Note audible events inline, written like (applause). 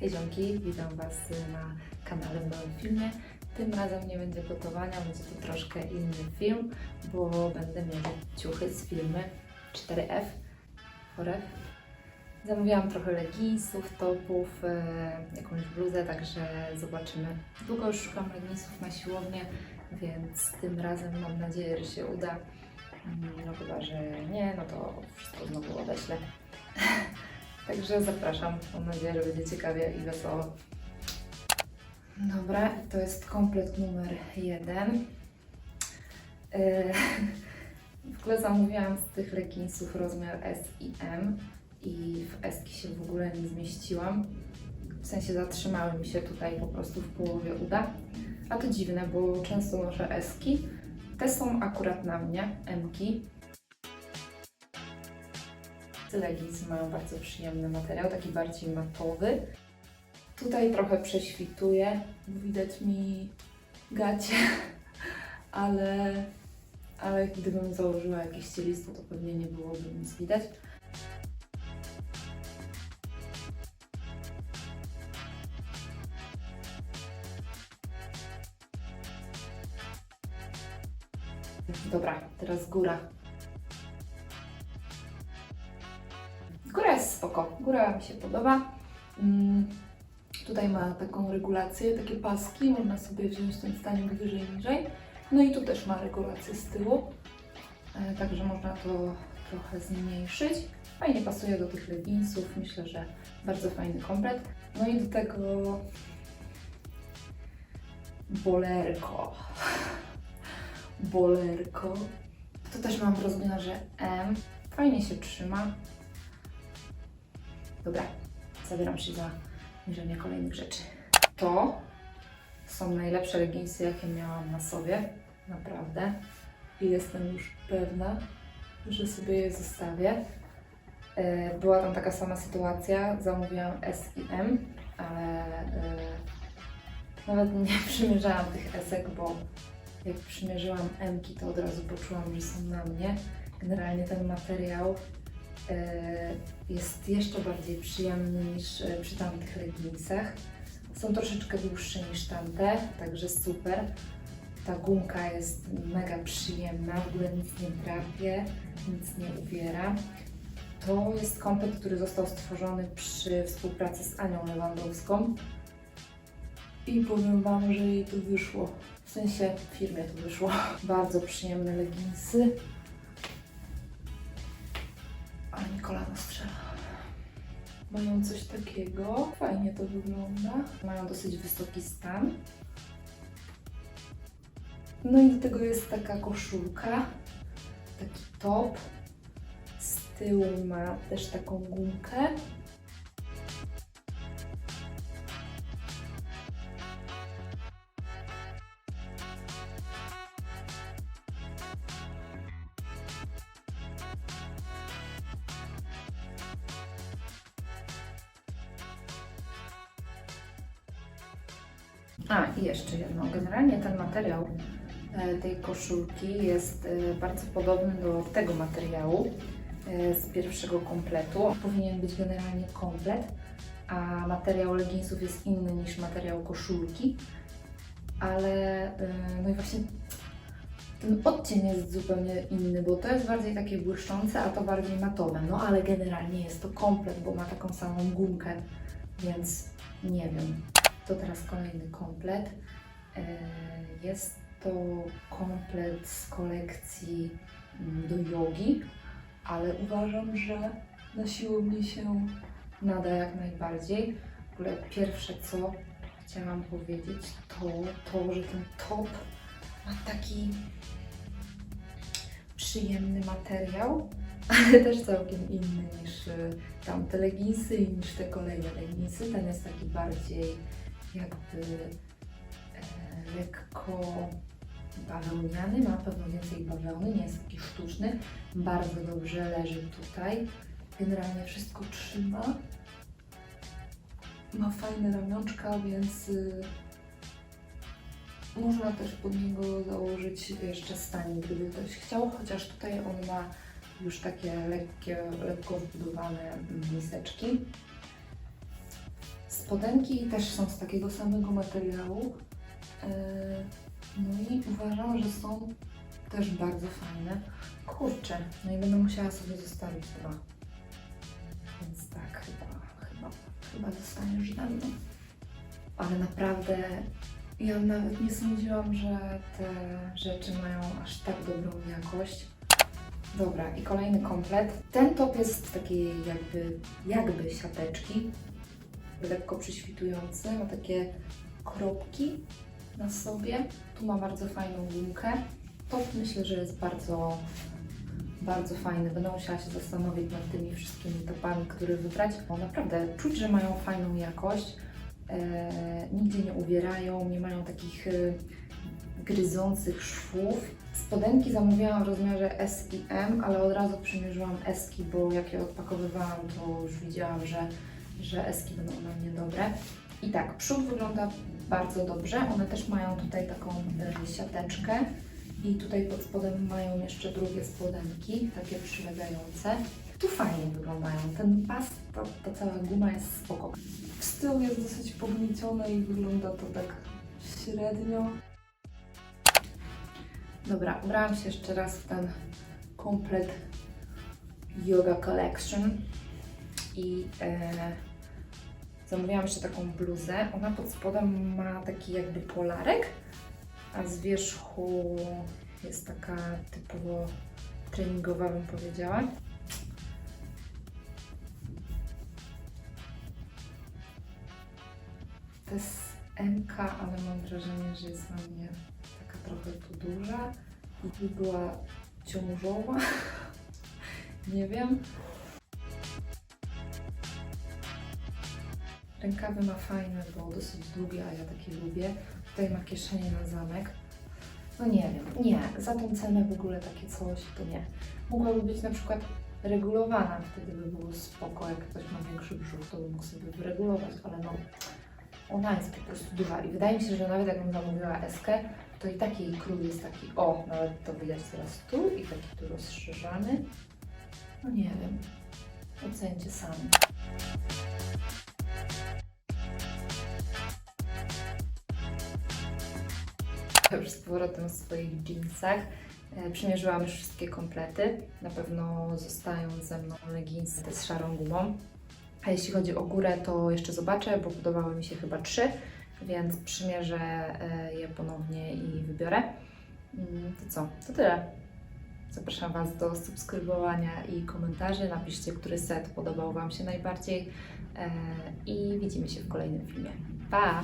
Hej ziomki, witam Was na kanale w nowym filmie. Tym razem nie będzie gotowania, będzie to troszkę inny film, bo będę miała ciuchy z firmy 4F, 4F. Zamówiłam trochę leginsów, topów, e, jakąś bluzę, także zobaczymy. Długo już szukam leginsów na siłownię, więc tym razem mam nadzieję, że się uda. Mm, No chyba, że nie, no to wszystko znowu odeślę. (laughs) Także zapraszam. Mam nadzieję, że będzie ciekawie i wesoło. Dobra, to jest komplet numer jeden. Yy, W ogóle zamówiłam z tych leginsów rozmiar S i M i w S się w ogóle nie zmieściłam. W sensie zatrzymały mi się tutaj po prostu w połowie uda. A to dziwne, bo często noszę S-ki. Te są akurat na mnie, M-ki. Leginsy mają bardzo przyjemny materiał, taki bardziej matowy. Tutaj trochę prześwituje, widać mi gacie, (laughs) ale, ale gdybym założyła jakieś cielistwo, to pewnie nie byłoby nic widać. Dobra, teraz góra. Spoko, góra mi się podoba. Mm, tutaj ma taką regulację, takie paski, można sobie wziąć ten stanik wyżej, niżej. No i tu też ma regulację z tyłu, e, także można to trochę zmniejszyć. Fajnie pasuje do tych leginsów, myślę, że bardzo fajny komplet. No i do tego bolerko. (laughs) Bolerko. To też mam w rozmiarze M. Fajnie się trzyma. Dobra, zabieram się za mierzenie kolejnych rzeczy. To są najlepsze leginsy, jakie miałam na sobie. Naprawdę. I jestem już pewna, że sobie je zostawię. E, Była tam taka sama sytuacja. Zamówiłam S i M, ale e, nawet nie (laughs) przymierzałam tych esek, bo jak przymierzyłam M-ki, to od razu poczułam, że są na mnie. Generalnie ten materiał jest jeszcze bardziej przyjemny niż e, przy tamtych leginsach. Są troszeczkę dłuższe niż tamte, także super. Ta gumka jest mega przyjemna, w ogóle nic nie drapie, nic nie uwiera. To jest komplet, który został stworzony przy współpracy z Anią Lewandowską. I powiem Wam, że jej to wyszło. W sensie firmie to wyszło. (laughs) Bardzo przyjemne leginsy. Kolano strzela. Mają coś takiego. Fajnie to wygląda. Mają dosyć wysoki stan. No i do tego jest taka koszulka, taki top. Z tyłu ma też taką gumkę. A, i jeszcze jedno. Generalnie ten materiał e, tej koszulki jest e, bardzo podobny do tego materiału e, z pierwszego kompletu. Powinien być generalnie komplet, a materiał leginsów jest inny niż materiał koszulki. Ale no i właśnie ten odcień jest zupełnie inny, bo to jest bardziej takie błyszczące, a to bardziej matowe. No ale generalnie jest to komplet, bo ma taką samą gumkę, więc nie wiem. To teraz kolejny komplet. E, Jest to komplet z kolekcji mm, do jogi, ale uważam, że na siłowni się nada jak najbardziej. W ogóle pierwsze co chciałam powiedzieć to to, że ten top ma taki przyjemny materiał, (laughs) ale też całkiem inny niż e, tamte leginsy i niż te kolejne leginsy. Ten jest taki bardziej jakby e, lekko bawełniany, ma pewno więcej bawełny, nie jest taki sztuczny. Bardzo dobrze leży tutaj. Generalnie wszystko trzyma. Ma fajne ramionczka, więc y, można też pod niego założyć jeszcze stanik, gdyby ktoś chciał, chociaż tutaj on ma już takie lekkie, lekko wbudowane miseczki. Spodenki też są z takiego samego materiału. E, No i uważam, że są też bardzo fajne. Kurczę, no i będę musiała sobie zostawić dwa. Więc tak, chyba, chyba, chyba zostaniesz ze mną. Ale naprawdę, ja nawet nie sądziłam, że te rzeczy mają aż tak dobrą jakość. Dobra, i kolejny komplet. Ten top jest z takiej jakby, jakby siateczki, lekko przyświtujący, ma takie kropki na sobie. Tu ma bardzo fajną gumkę. Top myślę, że jest bardzo, bardzo fajny. Będę musiała się zastanowić nad tymi wszystkimi topami, które wybrać. Bo naprawdę czuć, że mają fajną jakość. E, nigdzie nie uwierają, nie mają takich e, gryzących szwów. Spodenki zamówiłam w rozmiarze S i M, ale od razu przymierzyłam Eski, bo jak je odpakowywałam, to już widziałam, że, że Eski będą dla mnie dobre. I tak, przód wygląda bardzo dobrze. One też mają tutaj taką e, siateczkę i tutaj pod spodem mają jeszcze drugie spodenki, takie przylegające. Tu fajnie wyglądają. Ten pas, ta, ta cała guma jest spoko. Z tyłu jest dosyć pogniecione i wygląda to tak średnio. Dobra, ubrałam się jeszcze raz w ten komplet Yoga Collection i e, zamówiłam jeszcze taką bluzę. Ona pod spodem ma taki jakby polarek, a z wierzchu jest taka typowo treningowa, bym powiedziała. To jest MK, ale mam wrażenie, że jest na mnie taka trochę tu duża i była ciążowa. (laughs) Nie wiem. Rękawy ma fajne, bo dosyć długie, a ja takie lubię. Tutaj ma kieszenie na zamek. No nie wiem, nie. Za tą cenę w ogóle takie coś to nie. Mogłaby być na przykład regulowana, wtedy by było spoko. Jak ktoś ma większy brzuch, to by mógł sobie wyregulować, ale no ona jest po prostu duża i wydaje mi się, że nawet jakbym zamówiła eskę, to i taki jej krój jest taki, o, nawet to widać teraz tu i taki tu rozszerzany. No nie wiem, ocencie sami. (laughs) Już z powrotem w swoich jeansach. E, Przymierzyłam już wszystkie komplety. Na pewno zostają ze mną leginsy z szarą gumą. A jeśli chodzi o górę, to jeszcze zobaczę, bo podobały mi się chyba trzy, więc przymierzę e, je ponownie i wybiorę. Mm, To co? To tyle. Zapraszam Was do subskrybowania i komentarzy. Napiszcie, który set podobał Wam się najbardziej e, i widzimy się w kolejnym filmie. Pa!